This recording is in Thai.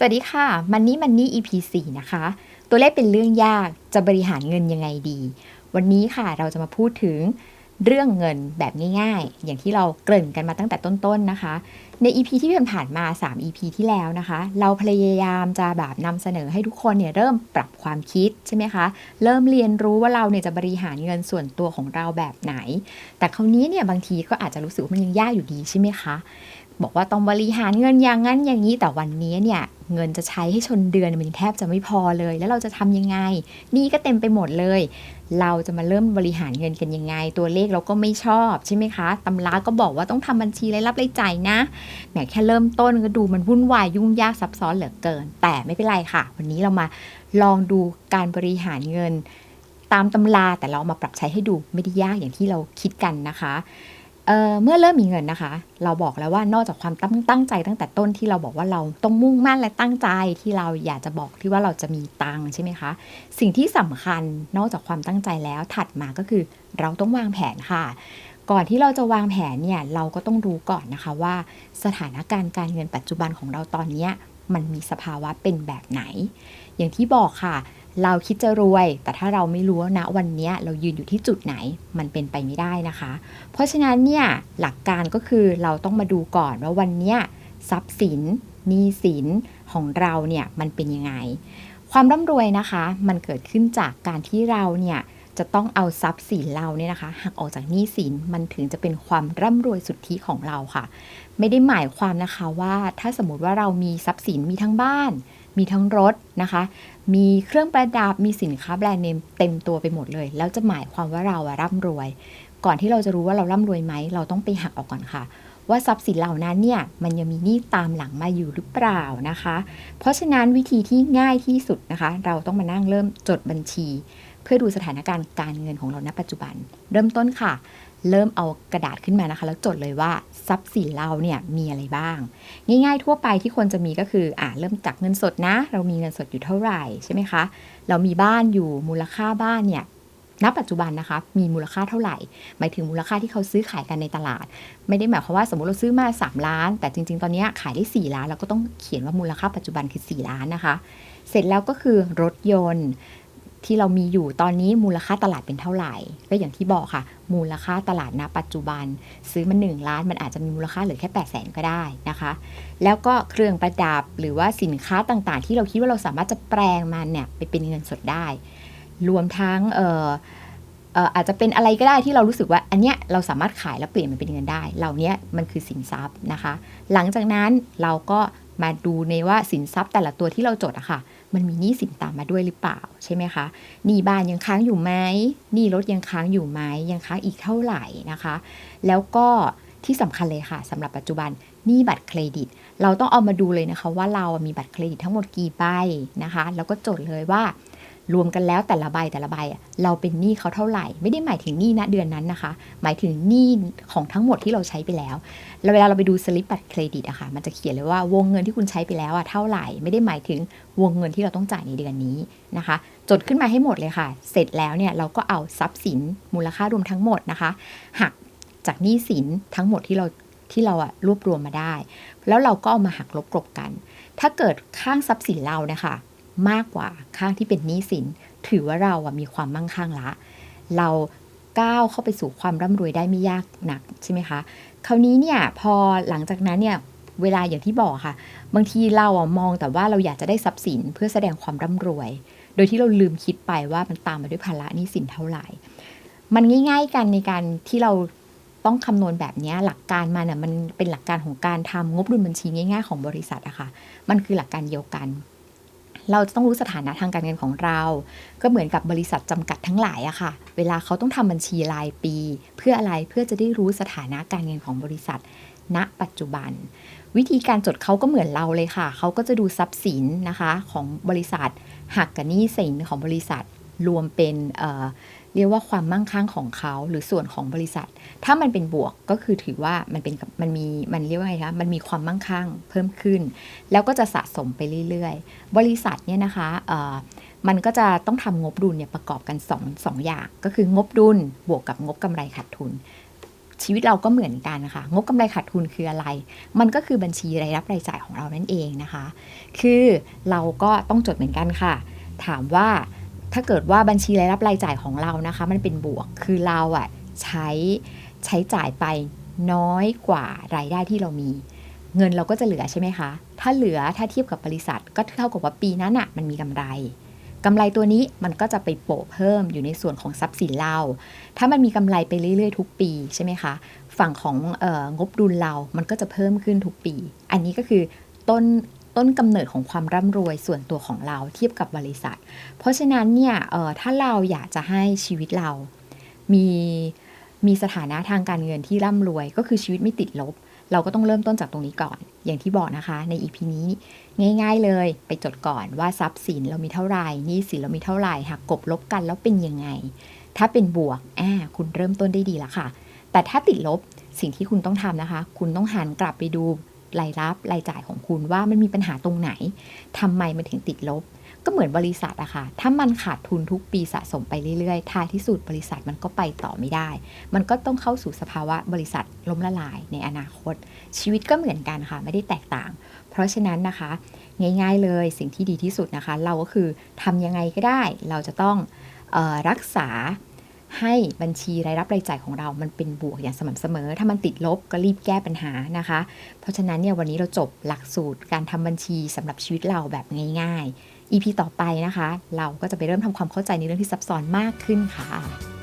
สวัสดีค่ะมันนี่มันนี่ EP 4นะคะ ตัวเลขเป็นเรื่องยากจะบริหารเงินยังไงดี วันนี้ค่ะเราจะมาพูดถึงเรื่องเงินแบบง่ายๆ อย่างที่เราเกริ่นกันมาตั้งแต่ต้นๆนะคะ ใน EP ที่ผ่านๆมา 3 EP ที่แล้วนะคะ เราพยายามจะแบบนำเสนอให้ทุกคนเนี่ยเริ่มปรับความคิดใช่ไหมคะ เริ่มเรียนรู้ว่าเราเนี่ยจะบริหารเงินส่วนตัวของเราแบบไหน แต่คราวนี้เนี่ยบางทีก็อาจจะรู้สึกว่ามันยังยากอยู่ดีใช่ไหมคะ บอกว่าต้องบริหารเงินอย่างนั้นอย่างนี้แต่วันนี้เนี่ยเงินจะใช้ให้ชนเดือนมันแทบจะไม่พอเลย แล้วเราจะทำยังไง นี่ก็เต็มไปหมดเลย เราจะมาเริ่มบริหารเงินกันยังไง ตัวเลขเราก็ไม่ชอบใช่ไหมคะตำราก็บอกว่าต้องทำบัญชีรายรับรายจ่ายนะแหมแค่เริ่มต้นก็ดูมันวุ่นวายยุ่งยากซับซ้อนเหลือเกิน แต่ไม่เป็นไรค่ะ วันนี้เรามาลองดูการบริหารเงิน ตามตำราแต่เรามาปรับใช้ให้ดูไม่ได้ยากอย่างที่เราคิดกันนะคะ เเมื่อเริ่มมีเงินนะคะ เราบอกแล้วว่านอกจากความตั้งตั้งใจตั้งแต่ต้นที่เราบอกว่าเราต้องมุ่งมั่นและตั้งใจที่เราอยากจะบอกที่ว่าเราจะมีตังใช่ไหมคะ สิ่งที่สำคัญนอกจากความตั้งใจแล้วถัดมาก็คือเราต้องวางแผนค่ะ ก่อนที่เราจะวางแผนเนี่ยเราก็ต้องรู้ก่อนนะคะว่า สถานการณ์การเงินปัจจุบันของเราตอนนี้มันมีสภาวะเป็นแบบไหน อย่างที่บอกค่ะ เราคิดจะรวย แต่ถ้าเราไม่รู้ว่าณวันนี้เรายืนอยู่ที่จุดไหนมันเป็นไปไม่ได้นะคะ เพราะฉะนั้นเนี่ยหลักการก็คือเราต้องมาดูก่อนว่าวันนี้ทรัพย์สินหนี้สินของเราเนี่ยมันเป็นยังไง ความร่ำรวยนะคะ มันเกิดขึ้นจากการที่เราเนี่ย จะต้องเอาทรัพย์สินเราเนี่ยนะคะหักออกจากหนี้สินมันถึงจะเป็นความร่ำรวยสุทธิของเราค่ะ ไม่ได้หมายความนะคะว่าถ้าสมมติว่าเรามีทรัพย์สินมีทั้งบ้าน มีทั้งรถนะคะ มีเครื่องประดับมีสินค้าแบรนด์เนมเต็มตัวไปหมดเลย แล้วจะหมายความว่าเราร่ำรวย ก่อนที่เราจะรู้ว่าเราร่ำรวยไหมเราต้องไปหักออกก่อนค่ะว่าทรัพย์สินเหล่านั้นเนี่ยมันยังมีหนี้ตามหลังมาอยู่หรือเปล่านะคะ เพราะฉะนั้นวิธีที่ง่ายที่สุดนะคะ เราต้องมานั่งเริ่มจดบัญชี พื่อดูสถานการณ์การเงินของเราณปัจจุบัน เริ่มต้นค่ะ เริ่มเอากระดาษขึ้นมานะคะ แล้วจดเลยว่าทรัพย์สินเราเนี่ยมีอะไรบ้าง ง่ายๆทั่วไปที่คนจะมีก็คืออ่าเริ่มจากเงินสดนะ เรามีเงินสดอยู่เท่าไหร่ใช่ไหมคะ เรามีบ้านอยู่มูลค่าบ้านเนี่ยณปัจจุบันนะคะมีมูลค่าเท่าไหร่ หมายถึงมูลค่าที่เขาซื้อขายกันในตลาด ไม่ได้หมายความว่าสมมติเราซื้อมา 3 ล้าน แต่จริง ๆ ตอนนี้ขายได้ 4 ล้านเราก็ต้องเขียนว่ามูลค่าปัจจุบันคือ 4 ล้านนะคะ เสร็จแล้วก็คือรถยนต์ ที่เรามีอยู่ตอนนี้มูลค่าตลาดเป็นเท่าไหร่ ก็อย่างที่บอกค่ะ มูลค่าตลาดณปัจจุบัน ซื้อมา1ล้านมันอาจจะมีมูลค่าเหลือแค่ 8 0 0แสนก็ได้นะคะ แล้วก็เครื่องประดับหรือว่าสินค้าต่างๆ ที่เราคิดว่าเราสามารถจะแปลงมันเนี่ยไปเป็นเงินสดได้ รวมทั้งเอ่ออาจจะเป็นอะไรก็ได้ที่เรารู้สึกว่าอันเนี้ยเราสามารถขายแล้วเปลี่ยนมันเป็นเงินได้ เหล่านี้มันคือสินทรัพย์นะคะ หลังจากนั้นเราก็มาดูในว่าสินทรัพย์แต่ละตัวที่เราจดอะค่ะ มันมีหนี้สินตามมาด้วยหรือเปล่าใช่ไหมคะหนี้บ้านยังค้างอยู่ไหมหนี้รถยังค้างอยู่ไหมยังค้างอีกเท่าไหร่นะคะ แล้วก็ที่สำคัญเลยค่ะสำหรับปัจจุบันหนี้บัตรเครดิต เราต้องเอามาดูเลยนะคะว่าเรามีบัตรเครดิตทั้งหมดกี่ใบนะคะ แล้วก็จดเลยว่า รวมกันแล้วแต่ละใบแต่ละใบเราเป็นหนี้เขาเท่าไหร่ ไม่ได้หมายถึงหนี้ณเดือนนั้นนะคะ หมายถึงหนี้ของทั้งหมดที่เราใช้ไปแล้วแล้วเวลาเราไปดูสลิปบัตรเครดิตอะค่ะมันจะเขียนเลยว่าวงเงินที่คุณใช้ไปแล้วอะเท่าไหร่ ไม่ได้หมายถึงวงเงินที่เราต้องจ่ายในเดือนนี้นะคะ จดขึ้นมาให้หมดเลยค่ะ เสร็จแล้วเนี่ยเราก็เอาทรัพย์สินมูลค่ารวมทั้งหมดนะคะหักจากหนี้สินทั้งหมดที่เราที่เราอะรวบรวมมาได้ แล้วเราก็เอามาหักลบกลบกัน ถ้าเกิดข้างทรัพย์สินเรานะคะ มากกว่าข้างที่เป็นหนี้สิน ถือว่าเราอะมีความมั่งคั่งละ เราก้าวเข้าไปสู่ความร่ำรวยได้ไม่ยากหนักใช่ไหมคะ คราวนี้เนี่ยพอหลังจากนั้นเนี่ยเวลาอย่างที่บอกค่ะ บางทีเราอะมองแต่ว่าเราอยากจะได้ทรัพย์สินเพื่อแสดงความร่ำรวย โดยที่เราลืมคิดไปว่ามันตามมาด้วยภาระหนี้สินเท่าไหร่ มันง่าย ๆ กันในการที่เราต้องคำนวณแบบนี้หลักการมันอะมันเป็นหลักการของการทำงบดุลบัญชีง่าย ๆ ของบริษัทอะค่ะ มันคือหลักการเดียวกัน เราจะต้องรู้สถานะทางการเงินของเรา ก็เหมือนกับบริษัทจำกัดทั้งหลายอะค่ะ เวลาเขาต้องทำบัญชีรายปี เพื่ออะไรเพื่อจะได้รู้สถานะการเงินของบริษัท ณ ปัจจุบัน วิธีการจดเขาก็เหมือนเราเลยค่ะ เขาก็จะดูทรัพย์สินนะคะของบริษัทหักกับหนี้สินของบริษัทรวมเป็นเอ่อ เรียกว่าความมั่งคั่งของเขาหรือส่วนของบริษัท ถ้ามันเป็นบวกก็คือถือว่ามันเป็นมันมีมันเรียกว่าไงคะมันมีความมั่งคั่งเพิ่มขึ้น แล้วก็จะสะสมไปเรื่อยๆ บริษัทเนี่ยนะคะเอ่อมันก็จะต้องทำงบดุลเนี่ยประกอบกัน2งอย่าง ก็คืองบดุลบวกกับงบกำไรขาดทุน ชีวิตเราก็เหมือนกันนะคะงบกำไรขาดทุนคืออะไร มันก็คือบัญชีรายรับรายจ่ายของเรานั่นเองนะคะ คือเราก็ต้องจดเหมือนกันค่ะ ถามว่า ถ้าเกิดว่าบัญชีรายรับรายจ่ายของเรานะคะ มันเป็นบวกคือเราอะใช้ใช้จ่ายไปน้อยกว่ารายได้ที่เรามี เงินเราก็จะเหลือใช่ไหมคะ ถ้าเหลือถ้าเทียบกับบริษัท ก็เท่ากับว่าปีนั้นอะมันมีกำไรกำไรตัวนี้มันก็จะไปโปะเพิ่มอยู่ในส่วนของทรัพย์สินเรา ถ้ามันมีกำไรไปเรื่อยๆ ทุกปีใช่ไหมคะ ฝั่งของอองบดุลเรา มันก็จะเพิ่มขึ้นทุกปี อันนี้ก็คือต้น ต้นกำเนิดของความร่ำรวยส่วนตัวของเราเทียบกับบริษัท เพราะฉะนั้นเนี่ยเออถ้าเราอยากจะให้ชีวิตเรา มีมีสถานะทางการเงินที่ร่ำรวย ก็คือชีวิตไม่ติดลบ เราก็ต้องเริ่มต้นจากตรงนี้ก่อน อย่างที่บอกนะคะ ใน EP นี้ง่าย ๆ เลยไปจดก่อนว่าทรัพย์สินเรามีเท่าไหร่นี้สินเรามีเท่าไหร่หักกบลบกันแล้วเป็นยังไง ถ้าเป็นบวกอ่าคุณเริ่มต้นได้ดีแล้วค่ะ แต่ถ้าติดลบสิ่งที่คุณต้องทำนะคะ คุณต้องหันกลับไปดู รายรับรายจ่ายของคุณว่ามันมีปัญหาตรงไหนทำไมมันถึงติดลบ ก็เหมือนบริษัทอะค่ะ ถ้ามันขาดทุนทุกปีสะสมไปเรื่อยๆ ท้ายที่สุดบริษัทมันก็ไปต่อไม่ได้ มันก็ต้องเข้าสู่สภาวะบริษัทล้มละลายในอนาคต ชีวิตก็เหมือนกันค่ะ ไม่ได้แตกต่าง เพราะฉะนั้นนะคะ ง่าย ๆ เลยสิ่งที่ดีที่สุดนะคะ เราก็คือทำยังไงก็ได้ เราจะต้องออรักษา ให้บัญชีรายรับรายจ่ายของเรามันเป็นบวกอย่างสม่ำเสมอ ถ้ามันติดลบก็รีบแก้ปัญหานะคะ เพราะฉะนั้นเนี่ยวันนี้เราจบหลักสูตรการทำบัญชีสำหรับชีวิตเราแบบง่ายๆ EP ต่อไปนะคะ เราก็จะไปเริ่มทำความเข้าใจในเรื่องที่ซับซ้อนมากขึ้นค่ะ